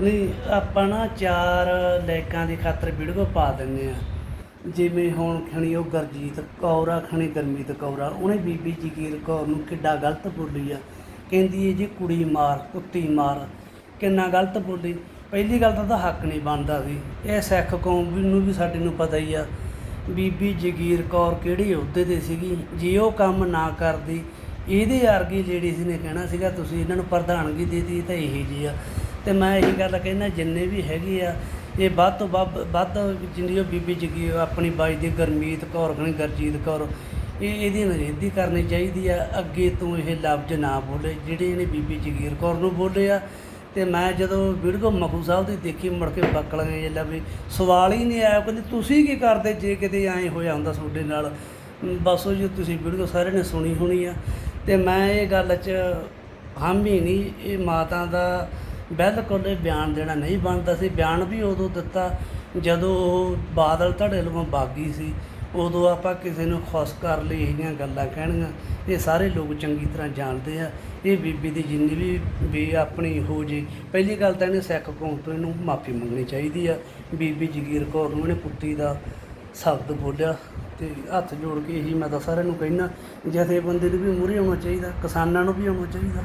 ਨਹੀਂ, ਆਪਾਂ ਨਾ ਚਾਰ ਲੈਕਾਂ ਦੀ ਖਾਤਰ ਵੀਡੀਓ ਪਾ ਦਿੰਦੇ ਆ ਜਿਵੇਂ ਹੁਣ ਖਣੀ ਉਹ ਗਰਜੀਤ ਕੌਰ ਆ, ਖਣੀ ਗਰਮੀਤ ਕੌਰ ਆ, ਉਹਨੇ ਬੀਬੀ ਜਗੀਰ ਕੌਰ ਨੂੰ ਕਿੱਡਾ ਗਲਤ ਬੋਲੀ ਆ। ਕਹਿੰਦੀ ਏ ਜੀ, ਕੁੜੀ ਮਾਰ, ਕੁੱਤੀ ਮਾਰ। ਕਿੰਨਾ ਗਲਤ ਬੋਲੀ। ਪਹਿਲੀ ਗੱਲ ਤਾਂ ਉਹਦਾ ਹੱਕ ਨਹੀਂ ਬਣਦਾ ਸੀ। ਇਹ ਸਿੱਖ ਕੌਮ ਨੂੰ ਵੀ ਸਾਡੇ ਨੂੰ ਪਤਾ ਹੀ ਆ। ਬੀਬੀ ਜਗੀਰ ਕੌਰ ਕਿਹੜੀ ਅਹੁਦੇ ਤੇ ਸੀਗੀ? ਜੇ ਉਹ ਕੰਮ ਨਾ ਕਰਦੀ, ਇਹਦੇ ਵਰਗੀ ਲੇਡੀਜ਼ ਨੇ ਕਹਿਣਾ ਸੀਗਾ, ਤੁਸੀਂ ਇਹਨਾਂ ਨੂੰ ਪ੍ਰਧਾਨਗੀ ਦੇ ਦਿੱਤੀ ਤਾਂ ਇਹੀ ਜੀ ਆ। ਤੇ ਮੈਂ ਇਹੀ ਗੱਲ ਕਹਿੰਦਾ, ਜਿੰਨੇ ਵੀ ਹੈਗੇ ਆ, ਇਹ ਵੱਧ ਤੋਂ ਵੱਧ ਵੱਧ ਜਿੰਨੀ ਉਹ ਬੀਬੀ ਜਗੀ ਆਪਣੀ ਬਾਈ ਦੀ ਗਰਮੀਤ ਕੌਰ ਖਣੀ ਗਰਜੀਤ ਕੌਰ, ਇਹ ਇਹਦੀ ਨਰੇਦੀ ਕਰਨੀ ਚਾਹੀਦੀ ਆ, ਅੱਗੇ ਤੋਂ ਇਹ ਲਫ਼ਜ਼ ਨਾ ਬੋਲੇ, ਜਿਹੜੇ ਇਹਨੇ ਬੀਬੀ ਜਗੀਰ ਕੌਰ ਨੂੰ ਬੋਲੇ ਆ। ਤੇ ਮੈਂ ਜਦੋਂ ਵੀਡੀਓ ਮਖੂ ਸਾਹਿਬ ਦੀ ਦੇਖੀ, ਮੁੜ ਕੇ ਬੱਕਲ ਗਏ ਜੇ ਵੀ ਸਵਾਲ ਹੀ ਨਹੀਂ ਆਇਆ ਕਹਿੰਦੇ, ਤੁਸੀਂ ਕੀ ਕਰਦੇ ਜੇ ਕਿਤੇ ਐਂ ਹੋਇਆ ਹੁੰਦਾ ਤੁਹਾਡੇ ਨਾਲ? ਬਸ ਉਹ ਜੀ ਤੁਸੀਂ ਵੀਡੀਓ ਸਾਰੇ ਨੇ ਸੁਣੀ ਹੋਣੀ ਆ। ਤੇ ਮੈਂ ਇਹ ਗੱਲ 'ਚ ਹਾਮੀ ਨਹੀਂ, ਇਹ ਮਾਤਾ ਦਾ ਬਿਲਕੁਲ ਇਹ ਬਿਆਨ ਦੇਣਾ ਨਹੀਂ ਬਣਦਾ ਸੀ। ਬਿਆਨ ਵੀ ਉਦੋਂ ਦਿੱਤਾ ਜਦੋਂ ਉਹ ਬਾਦਲ ਧੜੇ ਵੱਲੋਂ ਬਾਗੀ ਸੀ। ਉਦੋਂ ਆਪਾਂ ਕਿਸੇ ਨੂੰ ਖੁਸ਼ ਕਰ ਲਈ ਇਹੀਆਂ ਗੱਲਾਂ ਕਹਿਣੀਆਂ। ਇਹ ਸਾਰੇ ਲੋਕ ਚੰਗੀ ਤਰ੍ਹਾਂ ਜਾਣਦੇ ਆ। ਇਹ ਬੀਬੀ ਦੀ ਜਿੰਨੀ ਵੀ ਵੀ ਆਪਣੀ ਹੋ ਜੇ। ਪਹਿਲੀ ਗੱਲ ਤਾਂ ਇਹਨੇ ਸਿੱਖ ਕੌਮ ਤੋਂ ਇਹਨੂੰ ਮਾਫੀ ਮੰਗਣੀ ਚਾਹੀਦੀ ਆ। ਬੀਬੀ ਜਗੀਰ ਕੌਰ ਨੂੰ ਇਹਨੇ ਪੁੱਤੀ ਦਾ ਸ਼ਬਦ ਬੋਲਿਆ ਤੇ ਹੱਥ ਜੋੜ ਕੇ ਇਹੀ ਮੈਂ ਤਾਂ ਸਾਰਿਆਂ ਨੂੰ ਕਹਿਣਾ ਜਥੇ ਬੰਦੇ ਨੂੰ ਵੀ ਮੂਹਰੇ ਆਉਣਾ ਚਾਹੀਦਾ, ਕਿਸਾਨਾਂ ਨੂੰ ਵੀ ਆਉਣਾ ਚਾਹੀਦਾ।